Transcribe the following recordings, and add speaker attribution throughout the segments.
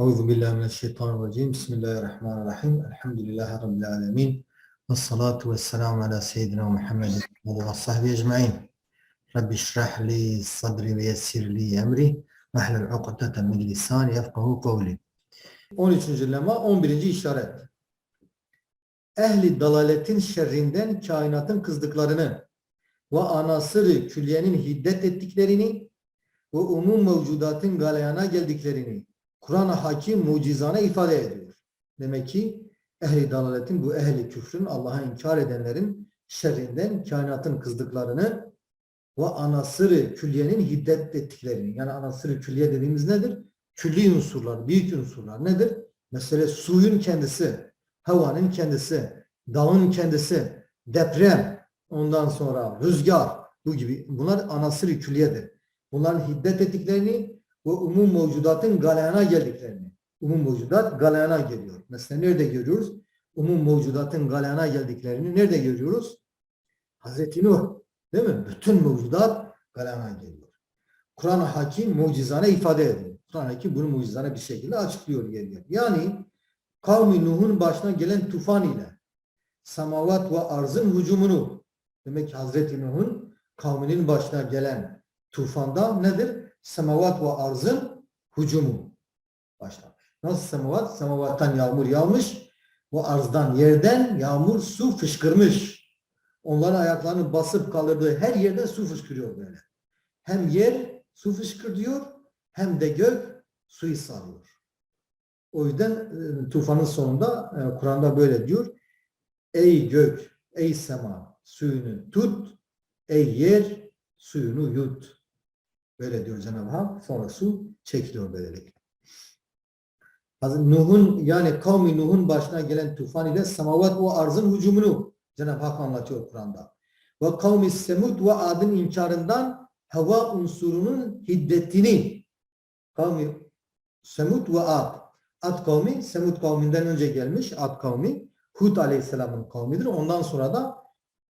Speaker 1: Euzu billahi mineşşeytanirracim. Bismillahirrahmanirrahim. Elhamdülillahi rabbil alamin. Ves salatu vesselamu ala seyyidina Muhammedin ve sahbihi ecmaîn. Rabbi şrah li sadri ve yessir li emri ve hlul ukdeten min lisani yefkahu kavli. 13. lema 11. işaret. Ehli dalaletin şerrinden kainatın kızdıklarını ve anasırı külliyenin hiddet ettiklerini ve umum mevcudatın galeyana geldiklerini Kur'an-ı Hakim mucizane ifade ediyor. Demek ki ehli dalaletin bu ehli küfrün Allah'a inkar edenlerin şerrinden kainatın kızdıklarını ve anasırı külliyenin hiddet ettiklerini yani anasırı külliye dediğimiz nedir? Külli unsurlar, büyük unsurlar nedir? Mesela suyun kendisi, havanın kendisi, dağın kendisi, deprem, ondan sonra rüzgar bu gibi bunlar anasırı külliyedir. Bunların hiddet ettiklerini ve umum mevcudatın galeyana geldiklerini. Umum mevcudat galeyana geliyor. Mesela nerede görüyoruz? Umum mevcudatın galeyana geldiklerini nerede görüyoruz? Hazreti Nuh. Değil mi? Bütün mevcudat galeyana geliyor. Kur'an-ı Hakim mucizane ifade ediyor. Kur'an-ı Hakim bunu mucizane bir şekilde açıklıyor geliyor. Yani kavmi Nuh'un başına gelen tufan ile semavat ve arzın hücumunu demek ki Hazreti Nuh'un kavminin başına gelen tufanda nedir? Semavat ve arzın hücumu başlamış. Nasıl semavat? Semavattan yağmur yağmış ve arzdan yerden yağmur su fışkırmış. Onların ayaklarını basıp kaldırdığı her yerde su fışkırıyor böyle. Hem yer su fışkırıyor hem de gök suyu sarıyor. O yüzden e, tufanın sonunda e, Kur'an'da böyle diyor. Ey gök, ey sema suyunu tut, ey yer suyunu yut. Böyle diyor Cenab-ı Hak. Sonra su çekiliyor böylelikle. Hazreti Nuh'un yani kavmi Nuh'un başına gelen tufan ile semavat o arzın hücumunu Cenab-ı Hak anlatıyor Kur'an'da. Ve kavmi Semud ve Ad'ın inkarından hava unsurunun hiddetini kavmi Semud ve Ad. Ad kavmi Semud kavminden önce gelmiş Ad kavmi Hud aleyhisselamın kavmidir. Ondan sonra da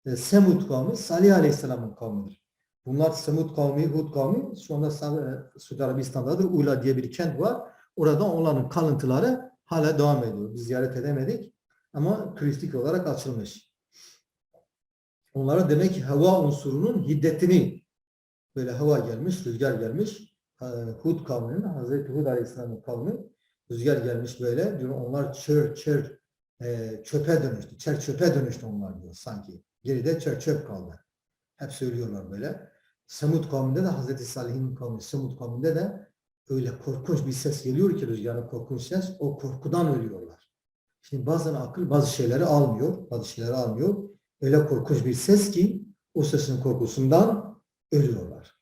Speaker 1: e, Semud kavmi Salih aleyhisselamın kavmidir. Bunlar Semud kavmi, Hud kavmi şu anda Sa- Suudi Arabistan'dadır. Ula diye bir kent var. Orada onların kalıntıları hala devam ediyor. Biz ziyaret edemedik ama turistik olarak açılmış. Onlara demek ki hava unsurunun hiddetini böyle hava gelmiş, rüzgar gelmiş. Hud kavminin, Hazreti Hud Aleyhisselam'ın kavmi rüzgar gelmiş böyle. Diyor onlar çör çör e, çöpe dönüştü. Çer çöpe dönüştü onlar diyor sanki. Geride çer çöp kaldı. Hep söylüyorlar böyle. Semud kavminde de Hazreti Salih'in kavmi, Semud kavminde de öyle korkunç bir ses geliyor ki rüzgarın korkunç ses. O korkudan ölüyorlar. Şimdi bazen akıl bazı şeyleri almıyor. Bazı şeyleri almıyor. Öyle korkunç bir ses ki o sesin korkusundan ölüyorlar.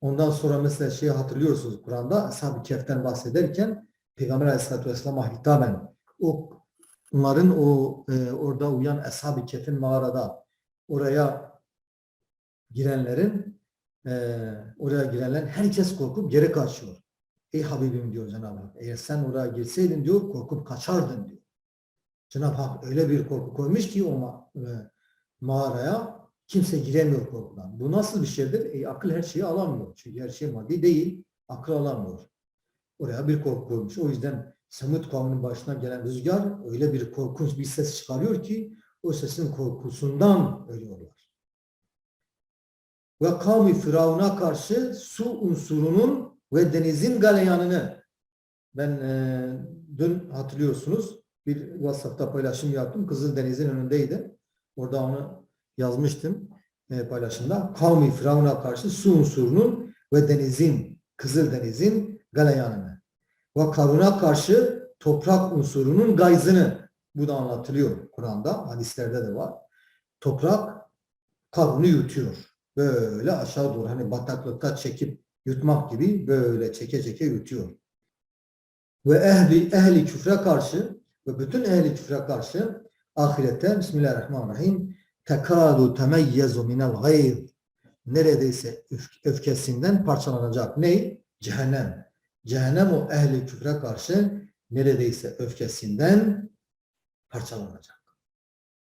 Speaker 1: Ondan sonra mesela şeyi hatırlıyorsunuz Kur'an'da Ashab-ı Kehf'ten bahsederken Peygamber Aleyhisselatü Vesselam'a hitaben o onların o e, orada uyan Ashab-ı Kehf'in mağarada oraya girenlerin e, oraya girenlerin herkes korkup geri kaçıyor. Ey Habibim diyor Cenab-ı Hak. Eğer sen oraya girseydin diyor korkup kaçardın diyor. Cenab-ı Hak öyle bir korku koymuş ki o ma- e, mağaraya kimse giremiyor korkudan. Bu nasıl bir şeydir? E, akıl her şeyi alamıyor. Çünkü her şey maddi değil. Akıl alamıyor. Oraya bir korku koymuş. O yüzden Semud kavminin başına gelen rüzgar öyle bir korkunç bir ses çıkarıyor ki o sesin korkusundan ölüyorlar. Ve kavmi Firavun'a karşı su unsurunun ve denizin galeyanını ben e, dün hatırlıyorsunuz bir WhatsApp'ta paylaşım yaptım. Kızıldeniz'in önündeydi. Orada onu yazmıştım e, paylaşımda. Kavmi Firavun'a karşı su unsurunun ve denizin, Kızıldeniz'in galeyanını ve Karun'a karşı toprak unsurunun gayzını bu da anlatılıyor Kur'an'da, hadislerde de var. Toprak Karun'u yutuyor. Böyle aşağı doğru hani bataklıkta çekip yutmak gibi böyle çeke çeke yutuyor. Ve ehli, ehli küfre karşı ve bütün ehli küfre karşı ahirette Bismillahirrahmanirrahim tekadu temeyyezu minel gayr neredeyse öf- öfkesinden parçalanacak. Ne? Cehennem. Cehennem o ehli küfre karşı neredeyse öfkesinden parçalanacak.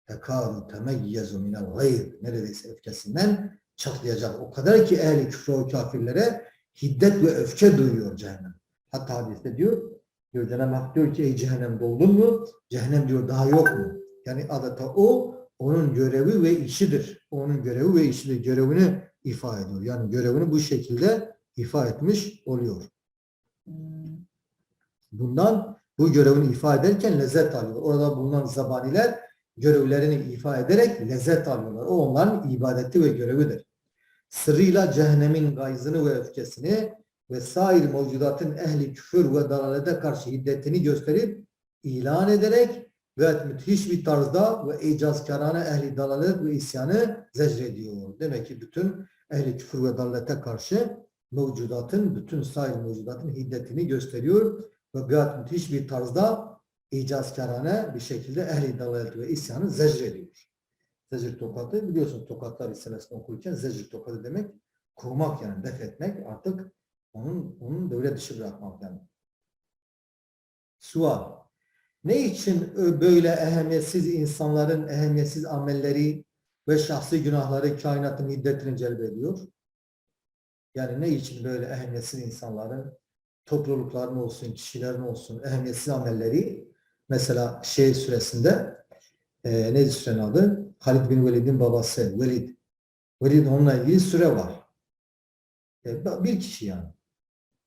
Speaker 1: Tekadu temeyyezu minel gayr neredeyse öfkesinden çatlayacak. O kadar ki ehli küfre o kafirlere hiddet ve öfke duyuyor cehennem. Hatta hadiste diyor Diyor Cenab-ı Hak diyor ki ey cehennem doldun mu? Cehennem diyor daha yok mu? Yani adeta o onun görevi ve işidir. Onun görevi ve işidir. Görevini ifa ediyor. Yani görevini bu şekilde ifa etmiş oluyor. Bundan bu görevini ifa ederken lezzet alıyor. Orada bulunan zabaniler görevlerini ifa ederek lezzet alıyorlar. O onların ibadeti ve görevidir. Sırrıyla cehennemin gayzını ve öfkesini ve sair mevcudatın ehli küfür ve dalalete karşı hiddetini gösterip ilan ederek ve müthiş bir tarzda ve icazkarane ehli dalalet ve isyanı zecrediyor. Demek ki bütün ehli küfür ve dalalete karşı mevcudatın, bütün sair mevcudatın hiddetini gösteriyor ve gayet müthiş bir tarzda icazkarane bir şekilde ehli dalalet ve isyanı zecrediyor. Zecir tokatı biliyorsunuz tokatlar risalesini okurken zecir tokatı demek kovmak yani def etmek artık onun, onun devre dışı bırakmak demek. Sual. Ne için böyle ehemmiyetsiz insanların ehemmiyetsiz amelleri ve şahsi günahları kainatın hiddetini celbediyor? Yani ne için böyle ehemmiyetsiz insanların toplulukların olsun, kişilerin olsun ehemmiyetsiz amelleri mesela şey süresinde e, neydi sürenin adı? Halid bin Velid'in babası Velid. Velid onunla ilgili süre var. E, bir kişi yani.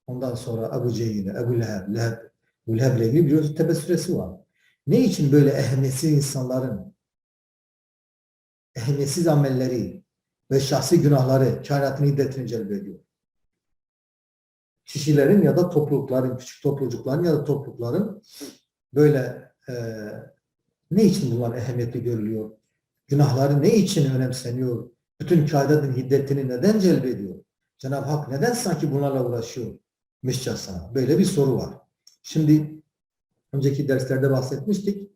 Speaker 1: Ondan sonra Ebu Cehil, Ebu Leheb, Leheb, Ebu Leheb'le ilgili biliyorsunuz tepe süresi var. Ne için böyle ehemmiyetsiz insanların ehemmiyetsiz amelleri ve şahsi günahları kainatın hiddetini celbediyor? Kişilerin ya da toplulukların, küçük toplulukların ya da toplulukların böyle e, ne için bunlar ehemmiyetli görülüyor? Günahları ne için önemseniyor? Bütün kainatın hiddetini neden celbediyor? Cenab-ı Hak neden sanki bunlarla uğraşıyor? Mişçasına. Böyle bir soru var. Şimdi önceki derslerde bahsetmiştik.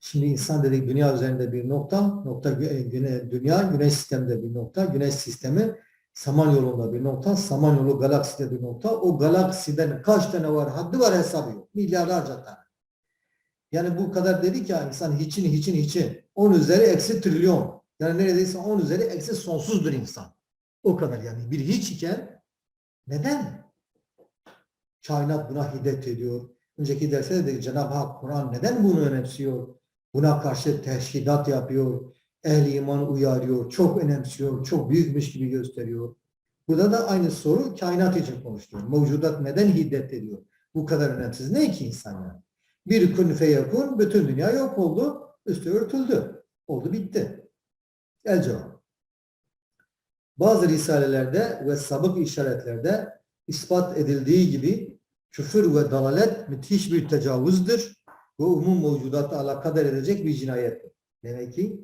Speaker 1: Şimdi insan dedik dünya üzerinde bir nokta, nokta güne, dünya güneş sisteminde bir nokta, güneş sistemi Samanyolu'nda bir nokta, Samanyolu galakside bir nokta. O galaksiden kaç tane var, haddi var hesabı yok. Milyarlarca tane. Yani bu kadar dedik ya insan hiçin hiçin hiçin. 10 üzeri eksi trilyon. Yani neredeyse 10 üzeri eksi sonsuzdur insan. O kadar yani bir hiç iken neden kainat buna hiddet ediyor? Önceki derste de Cenab-ı Hak Kur'an neden bunu önemsiyor? Buna karşı teşkilat yapıyor. Ehli iman uyarıyor. Çok önemsiyor. Çok büyükmüş gibi gösteriyor. Burada da aynı soru kainat için konuşuyor. Mevcudat neden hiddet ediyor? Bu kadar önemsiz. Ne ki insan yani? Bir kun feyekun bütün dünya yok oldu. Üstü örtüldü. Oldu bitti. El cevap. Bazı risalelerde ve sabık işaretlerde ispat edildiği gibi küfür ve dalalet müthiş bir tecavüzdür ve umum mevcudatı alakadar edecek bir cinayettir. Demek ki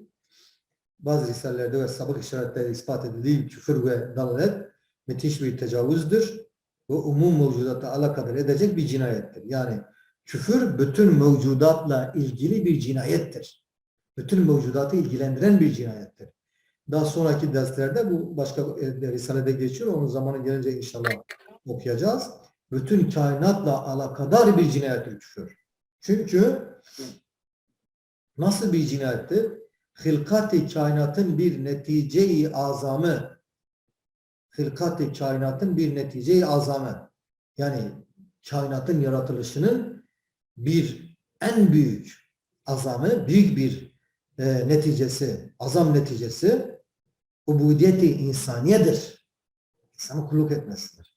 Speaker 1: bazı risalelerde ve sabık işaretlerde ispat edildiği küfür ve dalalet müthiş bir tecavüzdür ve umum mevcudatı alakadar edecek bir cinayettir. Yani küfür bütün mevcudatla ilgili bir cinayettir. Bütün mevcudatı ilgilendiren bir cinayettir. Daha sonraki derslerde bu başka e, risalede geçiyor. Onun zamanı gelince inşallah okuyacağız. Bütün kainatla alakadar bir cinayettir küfür. Çünkü nasıl bir cinayettir? Hilkat-ı kainatın bir netice-i azamı. Hilkat-ı kainatın bir netice-i azamı. Yani kainatın yaratılışının bir en büyük azamı, büyük bir e, neticesi, azam neticesi ubudiyeti insaniyedir. İnsanı kulluk etmesidir.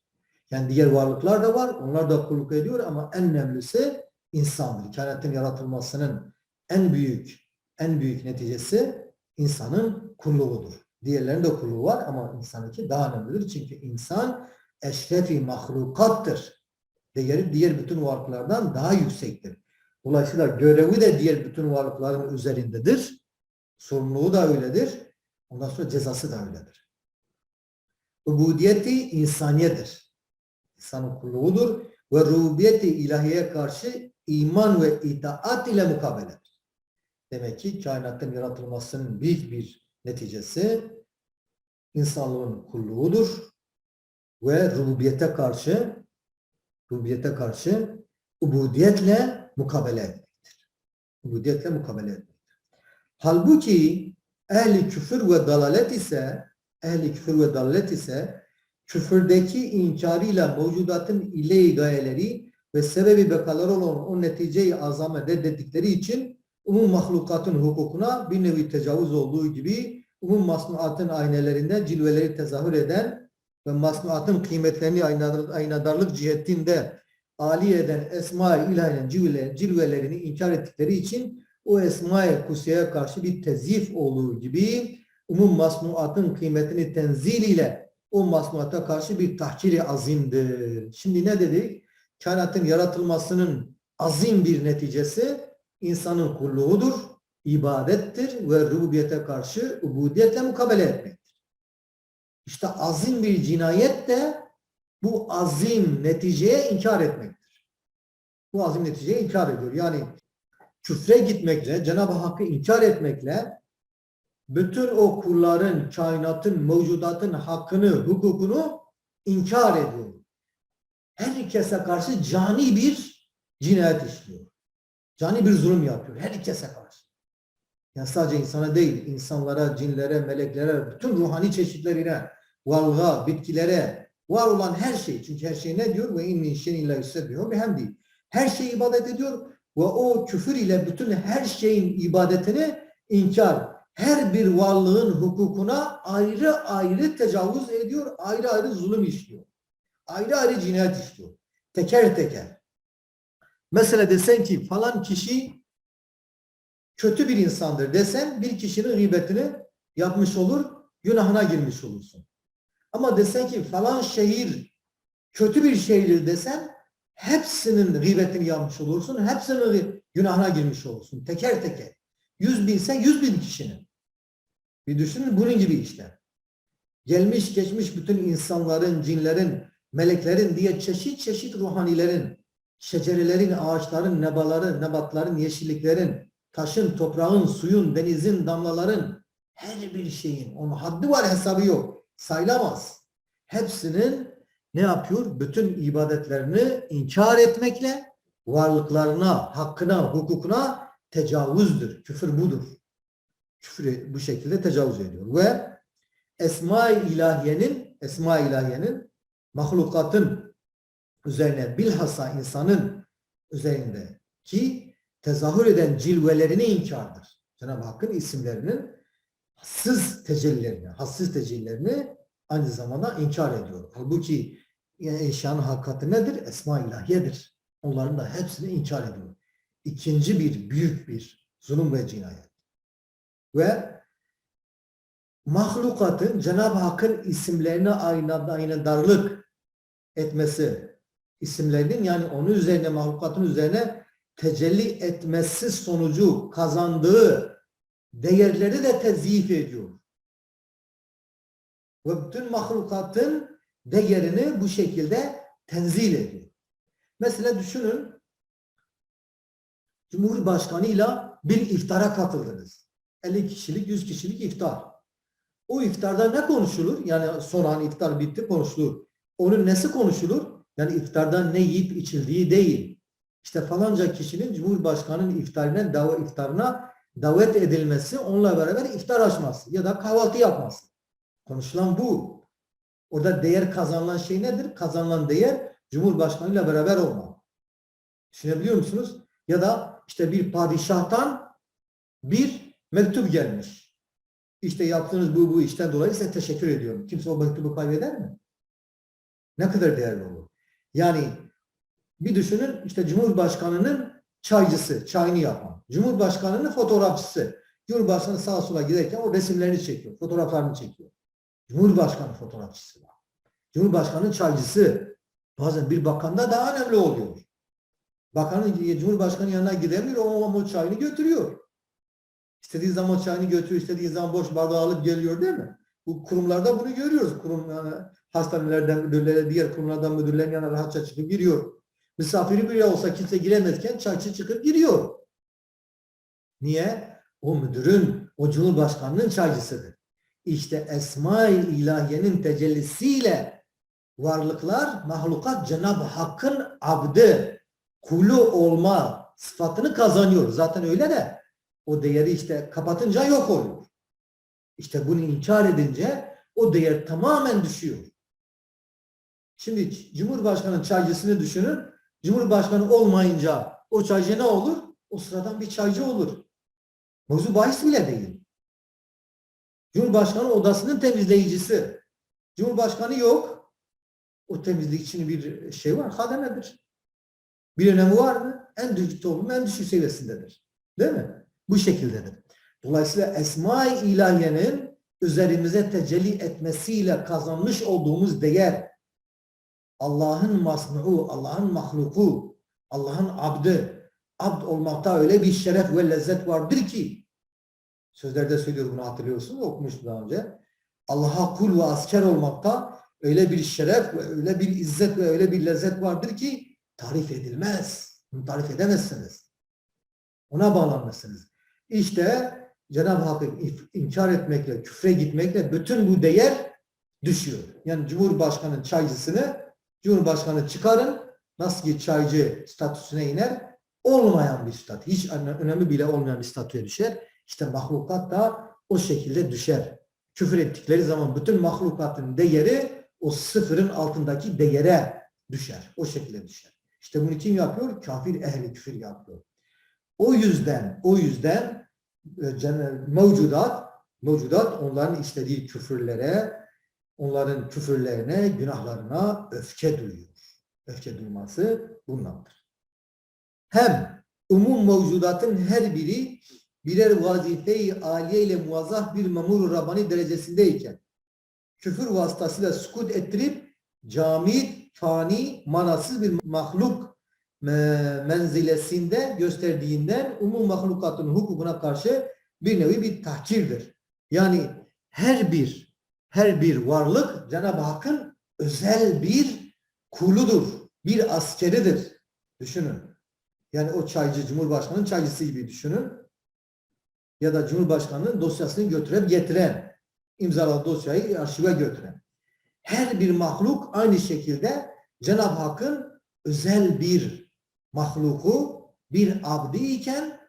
Speaker 1: Yani diğer varlıklar da var, onlar da kulluk ediyor ama en önemlisi insandır. Kainatın yaratılmasının en büyük en büyük neticesi insanın kulluğudur. Diğerlerinin de kulluğu var ama insanınki daha önemlidir. Çünkü insan eşrefi mahlukattır. Değeri diğer bütün varlıklardan daha yüksektir. Dolayısıyla görevi de diğer bütün varlıkların üzerindedir. Sorumluluğu da öyledir. Ondan sonra cezası da öyledir. Ubudiyeti insaniyedir. İnsanın kulluğudur ve rububiyeti ilahiye karşı iman ve itaat ile mukabeledir. Demek ki kainatın yaratılmasının büyük bir neticesi insanlığın kulluğudur ve rububiyete karşı rububiyete karşı ubudiyetle mukabele etmektir. Ubudiyetle mukabele etmektir. Halbuki ehli küfür ve dalalet ise ehli küfür ve dalalet ise küfürdeki inkarıyla mevcudatın ile gayeleri ve sebebi bekaları olan o neticeyi azame reddettikleri için umum mahlukatın hukukuna bir nevi tecavüz olduğu gibi umum masnuatın aynelerinde cilveleri tezahür eden ve masnuatın kıymetlerini aynadar- aynadarlık cihetinde ali eden esma-i ilahiyenin cilve, cilvelerini inkar ettikleri için o esma-i kusiyeye karşı bir tezyif olduğu gibi umum masnuatın kıymetini tenzil ile o masnuata karşı bir tahkiri azimdir. Şimdi ne dedik? Kainatın yaratılmasının azim bir neticesi insanın kulluğudur, ibadettir ve rububiyete karşı ubudiyetle mukabele etmektir. İşte azim bir cinayet de bu azim neticeye inkar etmektir. Bu azim neticeye inkar ediyor. Yani küfre gitmekle, Cenab-ı Hakk'ı inkar etmekle bütün o kulların, kainatın, mevcudatın hakkını, hukukunu inkar ediyor. Herkese karşı cani bir cinayet işliyor. Cani bir zulüm yapıyor. Herkese karşı. Yani sadece insana değil, insanlara, cinlere, meleklere, bütün ruhani çeşitlerine, varlığa, bitkilere, var olan her şey. Çünkü her şey ne diyor? Ve in min şeyin illa yusebbihu bihamdi. Her şey ibadet ediyor ve o küfür ile bütün her şeyin ibadetini inkar. Her bir varlığın hukukuna ayrı ayrı tecavüz ediyor, ayrı ayrı zulüm işliyor. Ayrı ayrı cinayet işliyor. Teker teker. Mesela desen ki falan kişi kötü bir insandır desen bir kişinin gıybetini yapmış olur, günahına girmiş olursun. Ama desen ki falan şehir kötü bir şehirdir desen hepsinin gıybetini yapmış olursun, hepsinin günahına girmiş olursun. Teker teker. Yüz binse yüz bin kişinin. Bir düşünün bunun gibi işler. Gelmiş geçmiş bütün insanların, cinlerin, meleklerin diye çeşit çeşit ruhanilerin, şecerelerin, ağaçların, nebaların, nebatların, yeşilliklerin, taşın, toprağın, suyun, denizin, damlaların, her bir şeyin, onun haddi var hesabı yok. Sayılamaz. Hepsinin ne yapıyor? Bütün ibadetlerini inkar etmekle varlıklarına, hakkına, hukukuna tecavüzdür. Küfür budur. Küfür bu şekilde tecavüz ediyor. Ve Esma-i İlahiye'nin Esma-i İlahiye'nin mahlukatın üzerine bilhassa insanın üzerinde ki tezahür eden cilvelerini inkardır. Cenab-ı Hakk'ın isimlerinin hassız tecellilerini, hassız tecellilerini aynı zamanda inkar ediyor. Halbuki eşyanın hakikati nedir? Esma-i ilahiyedir. Onların da hepsini inkar ediyor. İkinci bir büyük bir zulüm ve cinayet. Ve mahlukatın Cenab-ı Hakk'ın isimlerine aynadarlık etmesi, isimlerinin yani onun üzerine, mahlukatın üzerine tecelli etmesi sonucu kazandığı değerleri de tezyif ediyor. Ve bütün mahlukatın değerini bu şekilde tenzil ediyor. Mesela düşünün, Cumhurbaşkanıyla bir iftara katıldınız. 50 kişilik, 100 kişilik iftar. O iftarda ne konuşulur? Yani sonra hani iftar bitti konuşulur. Onun nesi konuşulur? Yani iftardan ne yiyip içildiği değil. İşte falanca kişinin Cumhurbaşkanı'nın iftarına, davet iftarına davet edilmesi, onunla beraber iftar açması ya da kahvaltı yapması. Konuşulan bu. Orada değer kazanılan şey nedir? Kazanılan değer Cumhurbaşkanıyla beraber olmak. Düşünebiliyor musunuz? Ya da işte bir padişahtan bir mektup gelmiş. İşte yaptığınız bu bu işten dolayı size teşekkür ediyorum. Kimse o mektubu kaybeder mi? Ne kadar değerli olur. Yani bir düşünün işte Cumhurbaşkanı'nın çaycısı, çayını yapan. Cumhurbaşkanı'nın fotoğrafçısı. Cumhurbaşkanı sağa sola giderken o resimlerini çekiyor, fotoğraflarını çekiyor. Cumhurbaşkanı fotoğrafçısı var. Cumhurbaşkanı'nın çaycısı. Bazen bir bakanda daha önemli oluyor. Bakanın, Cumhurbaşkanı yanına gidemiyor, o, o çayını götürüyor. İstediği zaman çayını götürüyor, istediği zaman boş bardağı alıp geliyor değil mi? Bu kurumlarda bunu görüyoruz. Kurum hastanelerden müdürlere, diğer kurumlardan müdürlerin yanına rahatça çıkıp giriyor. Misafiri bile olsa kimse giremezken çayçı çıkıp giriyor. Niye? O müdürün, o cumhurbaşkanının çaycısıdır. İşte Esma-i İlahiye'nin tecellisiyle varlıklar, mahlukat Cenab-ı Hakk'ın abdı, kulu olma sıfatını kazanıyor. Zaten öyle de o değeri işte kapatınca yok oluyor. İşte bunu inkar edince o değer tamamen düşüyor. Şimdi Cumhurbaşkanı çaycısını düşünün. Cumhurbaşkanı olmayınca o çaycı ne olur? O sıradan bir çaycı olur. Mevzu bahis bile değil. Cumhurbaşkanı odasının temizleyicisi. Cumhurbaşkanı yok. O temizlik için bir şey var. Hademedir. Bir önemi var mı? En düşük toplum en düşük seviyesindedir. Değil mi? Bu şekildedir. Dolayısıyla Esma-i İlahiye'nin üzerimize tecelli etmesiyle kazanmış olduğumuz değer Allah'ın masnu'u, Allah'ın mahluku, Allah'ın abdı, abd olmakta öyle bir şeref ve lezzet vardır ki sözlerde söylüyor bunu hatırlıyorsunuz okumuştum daha önce. Allah'a kul ve asker olmakta öyle bir şeref ve öyle bir izzet ve öyle bir lezzet vardır ki tarif edilmez. Bunu tarif edemezsiniz. Ona bağlanmışsınız. İşte Cenab-ı Hakk'ı inkar etmekle, küfre gitmekle bütün bu değer düşüyor. Yani Cumhurbaşkanı çaycısını Cumhurbaşkanı çıkarın nasıl ki çaycı statüsüne iner olmayan bir statü. Hiç öne- önemi bile olmayan bir statüye düşer. İşte mahlukat da o şekilde düşer. Küfür ettikleri zaman bütün mahlukatın değeri o sıfırın altındaki değere düşer. O şekilde düşer. İşte bunu kim yapıyor? Kafir ehli küfür yapıyor. O yüzden, o yüzden e, mevcudat, mevcudat onların istediği küfürlere, onların küfürlerine, günahlarına öfke duyuyor. Öfke duyması bundandır. Hem umum mevcudatın her biri birer vazife-i aliye ile muvazzah bir memur Rabbani derecesindeyken küfür vasıtasıyla sukut ettirip camid, fani, manasız bir mahluk me- menzilesinde gösterdiğinden umum mahlukatın hukukuna karşı bir nevi bir tahkirdir. Yani her bir her bir varlık Cenab-ı Hakk'ın özel bir kuludur, bir askeridir. Düşünün. Yani o çaycı, Cumhurbaşkanı'nın çaycısı gibi düşünün. Ya da Cumhurbaşkanı'nın dosyasını götürüp getiren, imzaladığı dosyayı arşive götüren. Her bir mahluk aynı şekilde Cenab-ı Hakk'ın özel bir mahluku, bir abdi iken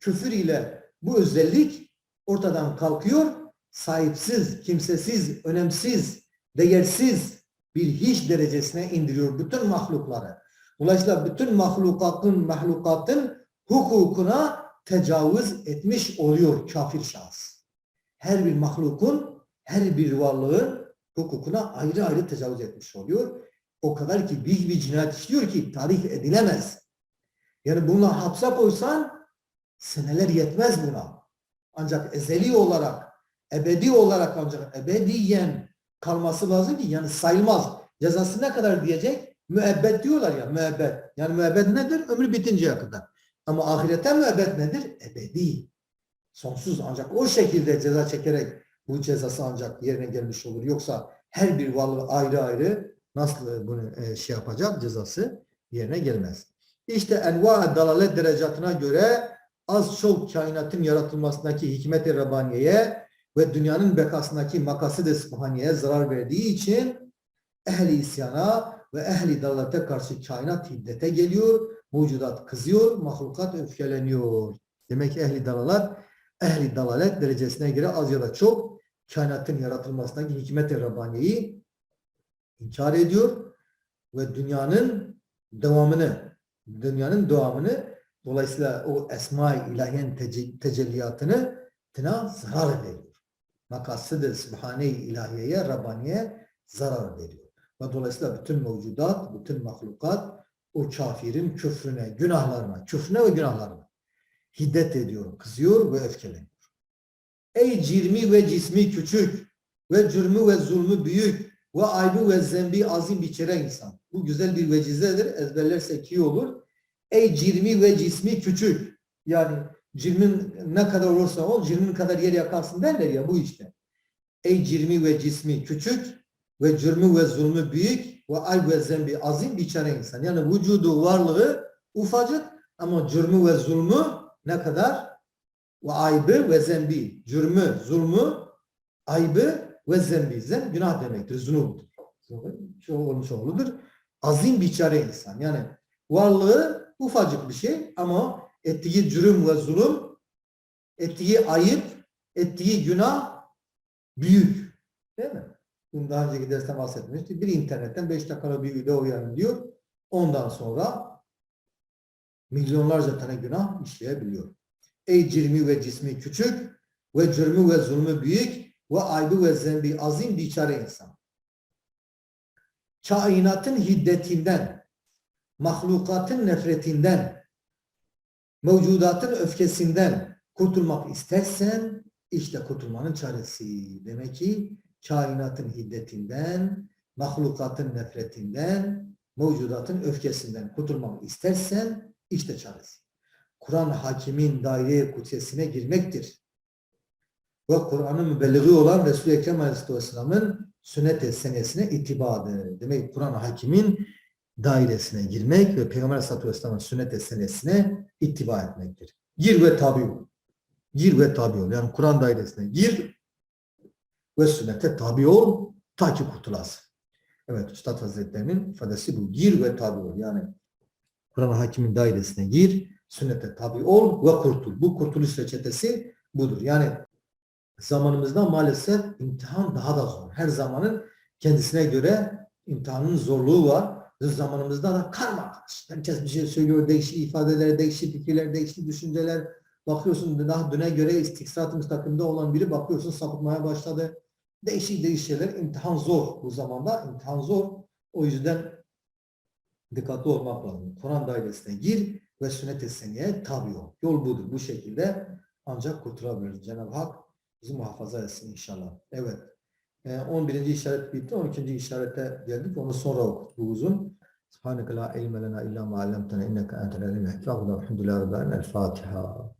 Speaker 1: küfür ile bu özellik ortadan kalkıyor. Sahipsiz, kimsesiz, önemsiz, değersiz bir hiç derecesine indiriyor bütün mahlukları. Dolayısıyla bütün mahlukatın, mahlukatın hukukuna tecavüz etmiş oluyor kafir şahıs. Her bir mahlukun, her bir varlığın hukukuna ayrı ayrı tecavüz etmiş oluyor. O kadar ki büyük bir cinayet işliyor ki tarif edilemez. Yani bunu hapse koysan seneler yetmez buna. Ancak ezeli olarak, ebedi olarak ancak ebediyen kalması lazım ki yani sayılmaz. Cezası ne kadar diyecek? Müebbet diyorlar ya müebbet. Yani müebbet nedir? Ömrü bitinceye kadar. Ama ahirette müebbet nedir? Ebedi. Sonsuz ancak o şekilde ceza çekerek bu cezası ancak yerine gelmiş olur. Yoksa her bir varlığı ayrı ayrı nasıl bunu e, şey yapacak cezası yerine gelmez. İşte enva dalalet derecatına göre az çok kainatın yaratılmasındaki hikmet-i Rabbaniye'ye ve dünyanın bekasındaki makasıd-ı sıbhaniyeye zarar verdiği için ehli isyana ve ehli dalalete karşı kainat hiddete geliyor, mevcudat kızıyor, mahlukat öfkeleniyor. Demek ki ehli dalalet, ehli dalalet derecesine göre az ya da çok kainatın yaratılmasındaki hikmet-i Rabbaniye'yi inkar ediyor ve dünyanın devamını, dünyanın devamını dolayısıyla o esma-i ilahiyen tece- tecelliyatını tına zarar veriyor. Makasıd-ı Sübhane-i ilahiyeye, Rabbaniye zarar veriyor. Ve dolayısıyla bütün mevcudat, bütün mahlukat o kafirin küfrüne, günahlarına, küfrüne ve günahlarına hiddet ediyor, kızıyor ve öfkeleniyor. Ey cirmi ve cismi küçük ve cürmü ve zulmü büyük ve aybı ve zembi azim biçire insan. Bu güzel bir vecizedir. Ezberlersek iyi olur. Ey cirmi ve cismi küçük. Yani cirmin ne kadar olursa ol, cirmin kadar yer yakarsın derler ya bu işte. Ey cirmi ve cismi küçük ve cürmü ve zulmü büyük ve ayb ve zembi azim biçare insan. Yani vücudu, varlığı ufacık ama cürmü ve zulmü ne kadar? Ve aybı ve zembi. Cürmü, zulmü, aybı ve zembi. Zem günah demektir, zulümdür. Çoğul çoğuludur. Azim biçare insan. Yani varlığı ufacık bir şey ama ettiği cürüm ve zulüm, ettiği ayıp, ettiği günah büyük. Değil mi? Bunu daha önceki derste bahsetmiştik. Bir internetten 5 dakikalık bir video yayınlıyor. Ondan sonra milyonlarca tane günah işleyebiliyor. Ey cirmi ve cismi küçük ve cürmü ve zulmü büyük ve aybı ve zembi azim biçare insan. Kainatın hiddetinden, mahlukatın nefretinden, mevcudatın öfkesinden kurtulmak istersen işte kurtulmanın çaresi. Demek ki kainatın hiddetinden, mahlukatın nefretinden, mevcudatın öfkesinden kurtulmak istersen işte çaresi. Kur'an hakimin daire kutsiyesine girmektir. Ve Kur'an'ın mübelliği olan Resul-i Ekrem Aleyhisselam'ın sünnet-i senesine itibadır. Demek Kur'an hakimin dairesine girmek ve Peygamber Aleyhisselatü sünnet-i senesine ittiba etmektir. Gir ve tabi ol. Gir ve tabi ol. Yani Kur'an dairesine gir ve sünnete tabi ol ta ki kurtulasın. Evet Üstad Hazretleri'nin ifadesi bu. Gir ve tabi ol. Yani Kur'an hakimin dairesine gir, sünnete tabi ol ve kurtul. Bu kurtuluş reçetesi budur. Yani zamanımızda maalesef imtihan daha da zor. Her zamanın kendisine göre imtihanın zorluğu var. Zamanımızda da karma. Herkes bir şey söylüyor, değişik ifadeler, değişik fikirler, değişik düşünceler. Bakıyorsun daha düne göre istikrat-ı müstakimde olan biri bakıyorsun sapıtmaya başladı. Değişik değişik şeyler. İmtihan zor bu zamanda. imtihan zor. O yüzden dikkatli olmak lazım. Kur'an dairesine gir ve sünnet-i seniyye tabi ol. Yol budur. Bu şekilde ancak kurtulabiliriz. Cenab-ı Hak bizi muhafaza etsin inşallah. Evet. Ee, 11. işaret bitti. 12. işarete geldik. Onu sonra okuduk. Bu uzun. Subhaneke la ilme lena illa ma allamtena inneke entel. Elhamdülillahi rabbil alamin. El Fatiha.